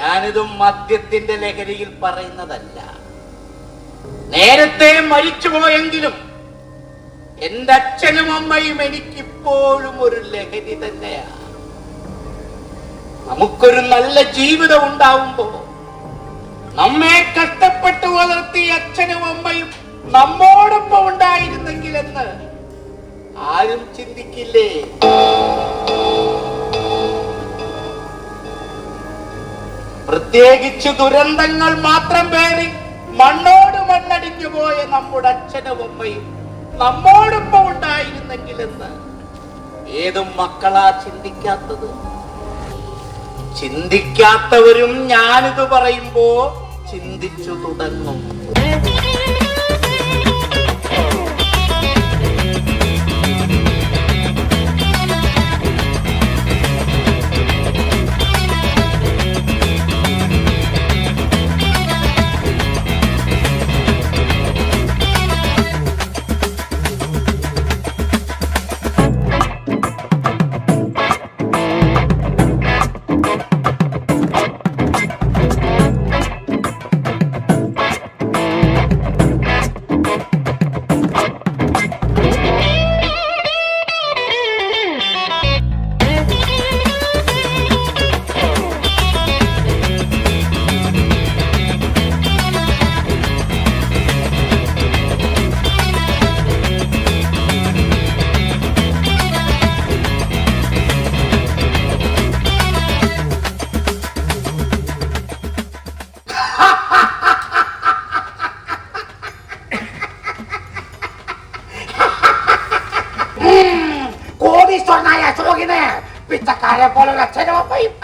ഞാനിതും മദ്യത്തിന്റെ ലഹരിയിൽ പറയുന്നതല്ല. നേരത്തെ മരിച്ചുപോയെങ്കിലും എന്റെ അച്ഛനും അമ്മയും എനിക്കിപ്പോഴും ഒരു ലഹരി തന്നെയാണ്. നമുക്കൊരു നല്ല ജീവിതം ഉണ്ടാവുമ്പോ നമ്മെ കഷ്ടപ്പെട്ടു വളർത്തി അച്ഛനും അമ്മയും നമ്മോടൊപ്പം ഉണ്ടായിരുന്നെങ്കിൽ എന്ന് ആരും ചിന്തിക്കില്ലേ? പ്രത്യേകിച്ച് ദുരന്തങ്ങൾ മാത്രം പേറി മണ്ണോട് മണ്ണടിഞ്ഞു പോയ നമ്മുടെ അച്ഛനും അമ്മയും നമ്മോടൊപ്പം ഉണ്ടായിരുന്നെങ്കിലെന്ന് ഏതും മക്കളാ ചിന്തിക്കാത്തത്. ചിന്തിക്കാത്തവരും ഞാനിത് പറയുമ്പോ ചിന്തിച്ചു തുടങ്ങും.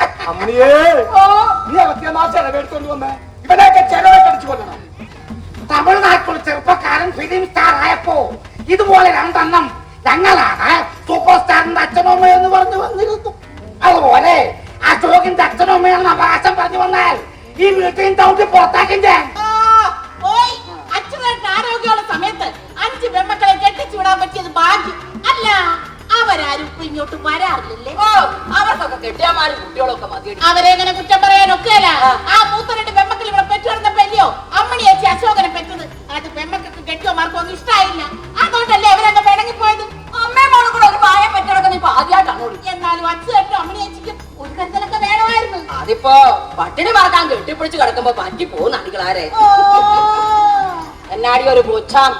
അച്ഛനും അമ്മണിയേ. നീ അകത്തിയ ചെലവെടുത്തോണ്ട് വന്നേ. ഇവനെയൊക്കെ ചെലവൊക്കെ അടിച്ചു കൊല്ലണം. തമിഴ്നാട്ടിൽ ചെറുപ്പക്കാരൻ ഫിലിം സ്റ്റാർ ആയപ്പോ ഇതുപോലെ രണ്ടെണ്ണം ഞങ്ങളാണ് സൂപ്പർ സ്റ്റാറിന്റെ അച്ഛനമ്മ എന്ന് പറഞ്ഞു വന്നിരുന്നു. അതുപോലെ അശോകിന്റെ അച്ഛനമ്മയാണ് അവകാശം പറഞ്ഞു വന്നാൽ ഈ വീട്ടിൽ തൗട്ടി പുറത്താക്കും ഞാൻ ഓയ്, അച്ഛനായിട്ട് ആരോഗ്യമുള്ള സമയത്ത് അഞ്ച് പെമ്മക്കളെ കെട്ടിച്ചു വിടാൻ പറ്റിയത് ഭാഗ്യം. അവരാരും ഇപ്പൊ ഇങ്ങോട്ട് വരാറില്ലല്ലേ? ഓ അവർക്കൊക്കെ കെട്ടിയാമാരും കുട്ടികളൊക്കെ മതിയടി അവരെങ്ങനെ കുറ്റം പറയാനൊക്കെയല്ല. ആ. മൂത്ത രണ്ട് പെമ്മക്കൾ ഇവിടെ പെറ്റുവരുന്നപ്പല്ലയോ അമ്മണി ചേച്ചി അശോകനെ പെറ്റത്. അത് പെമ്മക്കൾക്ക് കെട്ടിയോമാർക്കും ഒന്നും ഇഷ്ടായില്ല. അതുകൊണ്ടല്ലേ അവരങ്ങ് പിണങ്ങിപ്പോയത്? അമ്മേ മോളും കൂടെ ഒരു പായ പറ്റണൊക്കെ ഇപ്പൊ ആദ്യമായിട്ടാണ് എന്നാലും അച്ഛനും അമ്മണി ചേച്ചിക്കും ഒരു കരുതലൊക്കെ വേണമായിരുന്നു. അതിപ്പോ പട്ടിണി മറക്കാൻ കെട്ടിപ്പിടിച്ച് കിടക്കുമ്പോ പറ്റി പോകുന്ന അടികളാരെ എന്നാടി ഒരു പൂച്ചാൻ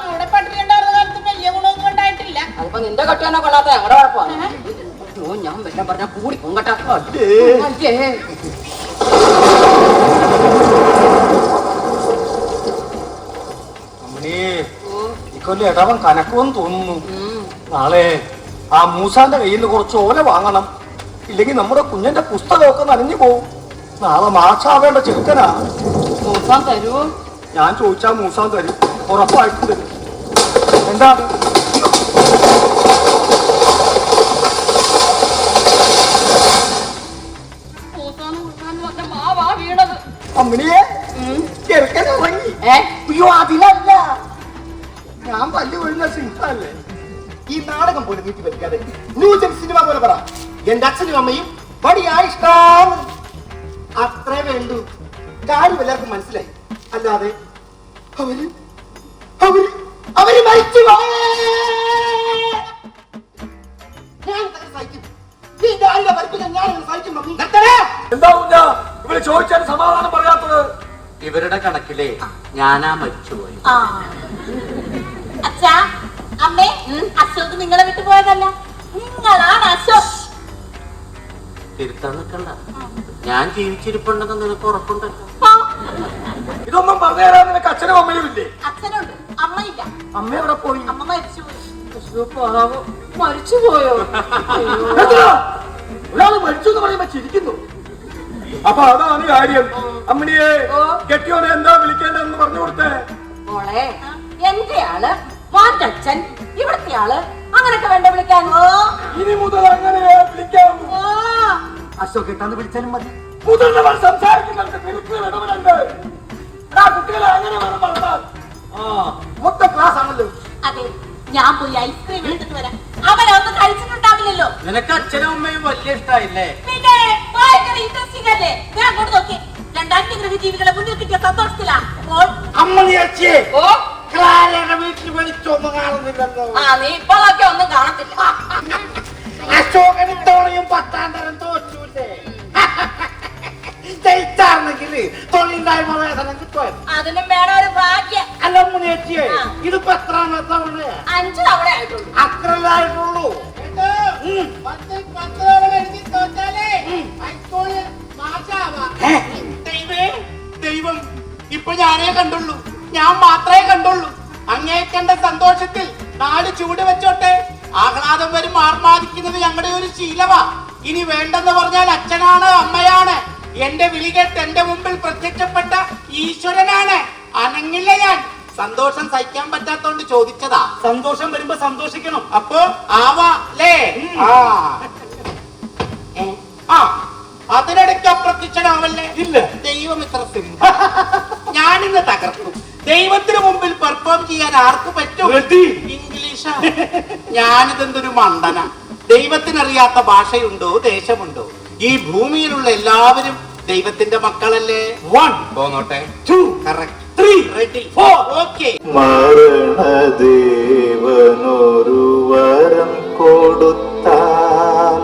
അതിപ്പോ നിന്റെ കെട്ടിയെന്നെ കൊള്ളാത്ത ഞങ്ങളുടെ കുഴപ്പമാണ് ഓ ഞാൻ വല്ലതും പറഞ്ഞ കൂടി പൊങ്കട്ടെ ഇക്കൊല്ലം ഇടവൻ കനക്കുമെന്ന് തോന്നുന്നു. നാളെ ആ മൂസാന്റെ കയ്യിൽ നിന്ന് കുറച്ച് ഓല വാങ്ങണം. ഇല്ലെങ്കിൽ നമ്മുടെ കുഞ്ഞന്റെ പുസ്തകമൊക്കെ നനഞ്ഞു പോവും. നാളെ മാഷാവേണ്ട ചെറുക്കനാ. മൂസാൻ തരൂ? ഞാൻ ചോദിച്ചാ മൂസാൻ തരും. ഉറപ്പായിട്ടും തരും. എന്താണ് അമ്മിണിയെ ചെറുക്കൻ ഇറങ്ങി ഏ? അയ്യോ അതിനല്ല ഞാൻ പല്ലു വീഴുന്ന സിംഹല്ലേ ഈ നാടകം പോലെ നീട്ടി വലിക്കാതെ ന്യൂജൻ സിനിമ പോലെ പറ. എന്റെ അച്ഛനും അമ്മയും പടിയാ ഇഷ്ടം. അത്രേ വേണ്ടു. കാര്യം എല്ലാവർക്കും മനസ്സിലായി. അല്ലാതെ അവർ അവർ അവർ മരിച്ചു. ഞാൻ സഹിക്കും. ഈ ഡാഡിയുടെ പരിപ്പിനെ ഞാൻ സഹിക്കും. എന്താ ഇവർ ചോദിച്ചാൽ സമാധാനം പറയാത്തത്? ഇവരുടെ കണക്കിലെ ഞാനാ മരിച്ചുപോയി. അച്ഛാ അമ്മേ അശോക് നിങ്ങളെ വിട്ടു പോയതല്ല. നിങ്ങളാണ് അശോക്. തിരുത്താൻ നിൽക്കണ്ട. ഞാൻ ജീവിച്ചിരിപ്പുണ്ടെന്ന് നിനക്ക് ഉറപ്പുണ്ട്? ഇതൊന്നും പറഞ്ഞു തരാൻ നിനക്ക് അച്ഛനും അമ്മയും ഇല്ലേ? അച്ഛനുണ്ട്. അമ്മയില്ല. അമ്മ എവിടെ പോയി? അമ്മ മരിച്ചുപോയി. മരിച്ചു പോയോ ഒരാൾ മരിച്ചു എന്ന് പറയുമ്പോ ചിരിക്കുന്നു. അപ്പൊ അതാണ് കാര്യം. അമ്മിണിയെ കെട്ടിയോനെ എന്താ വിളിക്കേണ്ടതെന്ന് പറഞ്ഞു കൊടുത്തേ? മോളെ എന്റെ ആൾ മോന്റെ അച്ഛൻ ഇവിടുത്തെ ആൾ അങ്ങനൊക്കെ വേണ്ട വിളിക്കാൻ? ഇനി മുതൽ അങ്ങനെ വിളിക്കാം. അശോക് കിട്ടാന്ന് വിളിച്ചാലും മതി. മുതിർന്നവർ സംസാരിക്കുന്നുണ്ട്. ഇടപെടണ്ട്? കുട്ടികളെ അങ്ങനെ വേണം വളർത്താൻ. ആ മൊത്തം ക്ലാസ് ആണല്ലോ. അതെ ഞാൻ പോയി ഐസ്ക്രീം എടുത്തിട്ട് വരാം. അവരൊന്നും കഴിച്ചിട്ടുണ്ടാവില്ലല്ലോ. നിനക്ക് അച്ഛനും അമ്മയും വലിയ ഇഷ്ടായില്ലേ? പിന്നെ? ഇൻട്രസ്റ്റിംഗ് അല്ലേ ഞാൻ അങ്ങോട്ട് നോക്കി. അന്യഗ്രഹ ജീവികളെ മുന്നിൽ കിട്ടിയ സന്തോഷത്തിലാ. അപ്പോൾ ഓ? ക്ലാരയുടെ വീട്ടിൽ വിളിച്ചൊന്നും കാണുന്നില്ലല്ലോ. ആ നീ ഇപ്പോഴൊക്കെ ഒന്നും കാണത്തില്ല. അശോകൻ ഇത്തവണയും പത്താം തരം തോറ്റൂല്ലേ? ജയിച്ചാർന്നെങ്കിൽ തൊഴിലില്ലായ്മ വേതനം കിട്ടുമായിരുന്നു അതിനും വേണം ഒരു ഭാഗ്യം. അല്ല അമ്മണി ചേച്ചിയെ ഇതിപ്പോ എത്രാമത്തെ തവണയാ അഞ്ചു തവണ ആയിട്ടുള്ളൂ അങ്ങേക്കണ്ട സന്തോഷത്തിൽ നാല് ചൂട് വെച്ചോട്ടെ. ആഹ്ലാദം വരും ആർമാദിക്കുന്നത് ഞങ്ങളുടെ ഒരു ശീലവ ഇനി വേണ്ടെന്ന് പറഞ്ഞാൽ അച്ഛനാണ് അമ്മയാണ്. എന്റെ വിളികേട്ട് എന്റെ മുമ്പിൽ പ്രത്യക്ഷപ്പെട്ട ഈശ്വരനാണ്. അനങ്ങില്ല ഞാൻ. സന്തോഷം സഹിക്കാൻ പറ്റാത്തോണ്ട് ചോദിച്ചതാ. സന്തോഷം വരുമ്പോ സന്തോഷിക്കണം. അപ്പോ ആവാ ലേ ആ. അതിനിടയ്ക്ക് അപ്രത്യക്ഷനാവല്ലേ ഇല്ല. ദൈവം ഇത്ര സിംഹ ഞാനിന്ന് തകർന്നു ദൈവത്തിന് മുമ്പിൽ പെർഫോം ചെയ്യാൻ ആർക്ക് പറ്റും? ഇംഗ്ലീഷ്. ഞാനിതെന്തൊരു മണ്ടന. ദൈവത്തിനറിയാത്ത ഭാഷയുണ്ടോ? ദേശമുണ്ടോ? ഈ ഭൂമിയിലുള്ള എല്ലാവരും ദൈവത്തിന്റെ മക്കളല്ലേ? One പോന്നോട്ടെ. Two correct three ready four okay മരണദേവനൊരു വരം കൊടുത്താൽ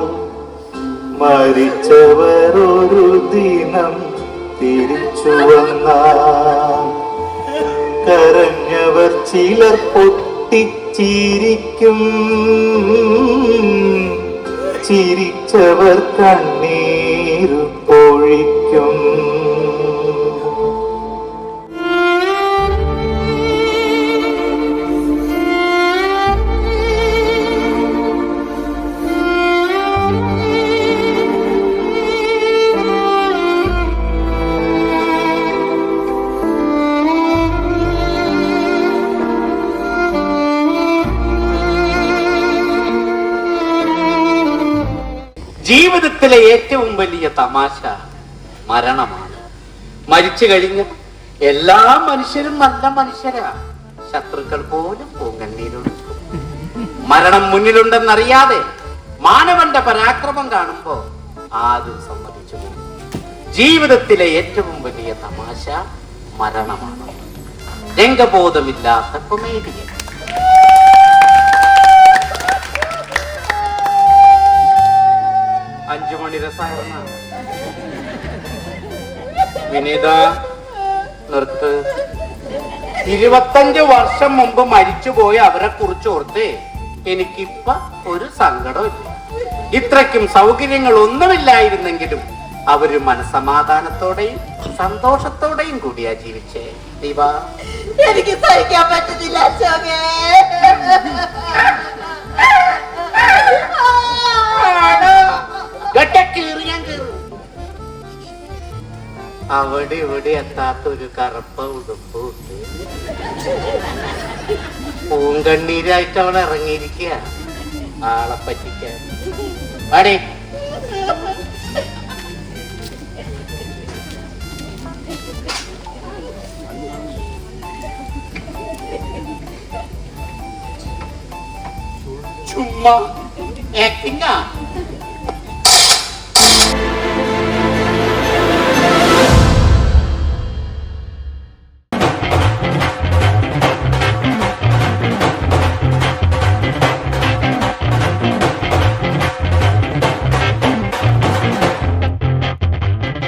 മരിച്ചവരൊരു ദിനം തിരിച്ചു വന്നാൽ കരഞ്ഞവർ ചിലർ പൊട്ടിച്ചിരിക്കും. ചിരിച്ചവർ കണ്ണീരു പൊഴിക്കും. ജീവിതത്തിലെ ഏറ്റവും വലിയ തമാശ മരണമാണ്. മരിച്ചു കഴിഞ്ഞ എല്ലാ മനുഷ്യരും നല്ല മനുഷ്യരാ. ശത്രുക്കൾ പോലും പൂങ്കണ്ണീരൊഴുക്കും. മരണം മുന്നിലുണ്ടെന്നറിയാതെ മാനവന്റെ പരാക്രമം കാണുമ്പോ ആരും സമ്മതിച്ചു. ജീവിതത്തിലെ ഏറ്റവും വലിയ തമാശ മരണമാണ്. രംഗബോധമില്ലാത്ത കൊമേഡിയൻ. അഞ്ചു മണി രസായന വിനീത നിർത്ത്. ഇരുപത്തഞ്ച് വർഷം മുമ്പ് മരിച്ചുപോയ അവരെ കുറിച്ച് ഓർത്ത് എനിക്കിപ്പ ഒരു സങ്കടമില്ല ഇത്രയ്ക്കും സൗകര്യങ്ങൾ ഒന്നുമില്ലായിരുന്നെങ്കിലും അവർ മനസമാധാനത്തോടെയും സന്തോഷത്തോടെയും കൂടിയാ ജീവിച്ചേ. ദീപ എനിക്ക് സഹിക്കാൻ പറ്റുന്നില്ല അവിടെ ഇവിടെ എത്താത്ത ഒരു കറുപ്പ ഉടുപ്പ് ഉണ്ട്. പൂങ്കണ്ണീരായിട്ട് അവൾ ഇറങ്ങിയിരിക്കുക ആളെ പറ്റിക്കാൻ. വാടേ. ചുമ്മാ. ആക്ടിങ്ങാ